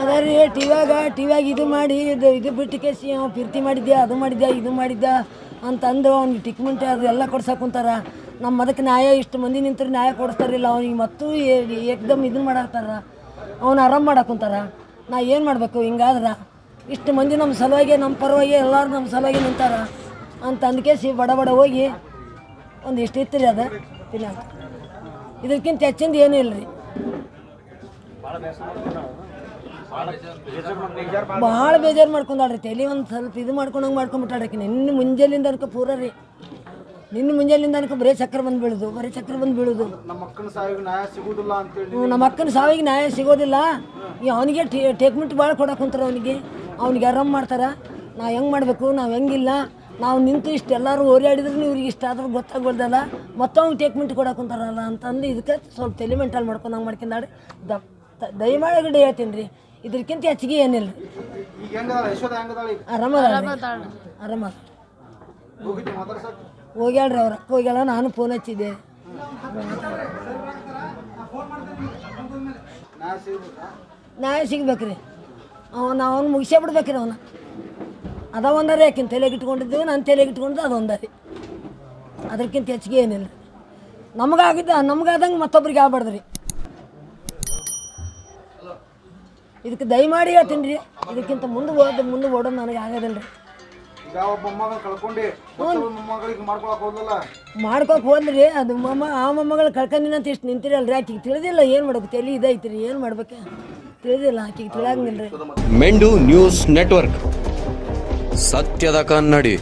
ಅದೇ ರೀ, ಟಿವ್ಯಾಗ ಟಿವ್ಯಾಗ ಇದು ಮಾಡಿ, ಇದು ಇದು ಬಿಟ್ಟು ಕೇಸಿ ಅವ್ನು ಪಿರ್ತಿ ಮಾಡಿದ್ಯಾ, ಅದು ಮಾಡಿದ್ಯಾ, ಇದು ಮಾಡಿದ್ದ ಅಂತಂದು ಅವ್ನಿಗೆ ಟಿಕ್ಮೆಂಟ್ ಅದು ಎಲ್ಲ ಕೊಡ್ಸಕ್ಕೆ ಕುಂತಾರ. ನಮ್ಮ ಅದಕ್ಕೆ ನ್ಯಾಯ, ಇಷ್ಟು ಮಂದಿ ನಿಂತರು ನ್ಯಾಯ ಕೊಡಿಸ್ತಾರಿಲ್ಲ, ಅವ್ನಿಗೆ ಮತ್ತೂ ಏಕ್ದಮ್ ಇದನ್ನ ಮಾಡಾಕ್ತಾರ. ಅವ್ನು ಆರಾಮ್ ಮಾಡಾಕುಂತಾರ ನಾ ಏನು ಮಾಡಬೇಕು, ಹಿಂಗಾದ್ರೆ? ಇಷ್ಟು ಮಂದಿ ನಮ್ಮ ಸಲುವಾಗಿ ನಮ್ಮ ಪರವಾಗಿ, ಎಲ್ಲರೂ ನಮ್ಮ ಸಲುವಾಗಿ ನಿಂತಾರ. ಅಂತ ಅಂದ್ಕೇಸಿ ಬಡ ಬಡ ಹೋಗಿ ಒಂದು ಇಷ್ಟು ಇತ್ತು ರೀ ಅದು. ಇಲ್ಲ. ಇದಕ್ಕಿಂತ ಹೆಚ್ಚಿಂದ ಏನೂ ಇಲ್ಲ ರೀ ಭಾಳ ಬೇಜಾರು ಮಾಡ್ಕೊಂಡಾಳ್ರಿ. ತಲೆ ಒಂದು ಸ್ವಲ್ಪ ಇದು ಮಾಡ್ಕೊಂಡಂಗೆ ಮಾಡ್ಕೊಂಬಿಟ್ಟಾಳಕಿ ನಿನ್ನ ಮುಂಜಾಲಿಂದ ಅನ್ಕೊ ಪೂರ ರೀ. ನಿನ್ನ ಮುಂಜಾಲಿಂದ ಅನ್ಕೊ ಬರೀ ಚಕ್ರ ಬಂದು ಬೀಳುದು, ಬರೀ ಚಕ್ರ ಬಂದು ಬೀಳುದು. ನಮ್ಮ ಅಕ್ಕನ ಸಾವಿಗೆ ನ್ಯಾಯ ಸಿಗುದಿಲ್ಲ. ಈ ಅವನಿಗೆ ಟ್ರೀಟ್ಮೆಂಟ್ ಭಾಳ ಕೊಡಕ್ಕೆ ಕುಂತಾರ ಅವನಿಗೆ. ಅವ್ನಿಗೆ ಆರಾಮ್ ಮಾಡ್ತಾರೆ. ನಾವು ಹೆಂಗೆ ಮಾಡಬೇಕು, ನಾವು ಹೆಂಗಿಲ್ಲ. ನಾವು ನಿಂತು ಇಷ್ಟು ಎಲ್ಲರೂ ಇವ್ರಿಗೆ ಇಷ್ಟ ಆದ್ರೂ ಗೊತ್ತಾಗೋಲ್ದಲ್ಲ ಮತ್ತೆ ಅವ್ನಿಗೆ ಟ್ರೀಟ್ಮೆಂಟ್ ಕೊಡಕ್ಕೆ ಕುಂತಾರಲ್ಲ ಅಂತಂದು ಇದಕ್ಕೆ ಸ್ವಲ್ಪ ತಲೆ ಮೆಂಟಲ್ ಮಾಡ್ಕೊಂಡಂಗೆ ಮಾಡ್ಕೊಂಡಾಡಿ ದ ತ- ದಯಮಾಡಿ ಹೇಳ್ತೀನಿ ರೀ. ಇದಕ್ಕಿಂತ ಹೆಚ್ಚಿಗೆ ಏನಿಲ್ಲ. ಮಾತಾಡ್ಸಕ್? ಹೋಗ್ಯಾಳ್ರಿ ಅವ್ರ. ಹೋಗ್ಯಾಳ ನಾನು ಫೋನ್ ಹಚ್ಚಿದ್ದೆ. ನ್ಯಾಯ ಸಿಗ್ಬೇಕಾ? ನ್ಯಾಯ ಸಿಗ್ಬೇಕ್ರಿ. ಅವನು ಅವನು ಮುಗಿಸೇ ಬಿಡ್ಬೇಕ್ರಿ ಅವನ. ಅದ ಒಂದರಿ ಆಕಿನ ತಲೆಗೆ ಇಟ್ಕೊಂಡಿದ್ದು ನಾನು ತಲೆಗೆ ಇಟ್ಕೊಂಡಿದ್ದು ಅದು ಒಂದರಿ. ಅದಕ್ಕಿಂತ ಹೆಚ್ಚಿಗೆ ಏನಿಲ್ಲ. ನಮಗಾಗಿದ್ದ ನಮಗಾದಂಗೆ ಮತ್ತೊಬ್ರಿಗೆ ಆಗ್ಬಾರ್ದು ರೀ ಇದಕ್ಕೆ ದಯಮಾಡಿ ಹೇಳ್ತೀನಿ ರೀ. ಇದಕ್ಕಿಂತ ಮುಂದೆ ಹೋದ ಮುಂದೆ ಓಡೋದು ನನಗೆ ಆಗೋದಿಲ್ಲ ರೀ. ಈಗ ಒಬ್ಬ ಮೊಮ್ಮಗ ಕಳ್ಕೊಂಡಿ ಮತ್ತೊಬ್ಬ ಮೊಮ್ಮಗಳಿಗೆ ಮಾಡ್ಕೊಳಕ್ ಹೋದ್ಲಲ್ಲ? ಮಾಡ್ಕೋಕೆ ಹೋದ್ರಿ. ಅದು ಮೊಮ್ಮ ಆ ಮೊಮ್ಮಗಳು ಕಳ್ಕೊಂಡಿನ ಅಂತ ಇಷ್ಟು ನಿಂತಿರಲ್ರಿ. ಆಕಿಗೆ ತಿಳಿದಿಲ್ಲ ಏನು ಮಾಡ್ಬೇಕು? ತಲೆ ಇದೈತಿ ರೀ ಏನು ಮಾಡ್ಬೇಕು? ತಿಳಿದಿಲ್ಲ. ಆಕಿಗೆ ತಿಳಿಯಂಗಿಲ್ಲ ರೀ ಮೆಂಡು ನ್ಯೂಸ್ ನೆಟ್ವರ್ಕ್. ಸತ್ಯದ ಕನ್ನಡಿ.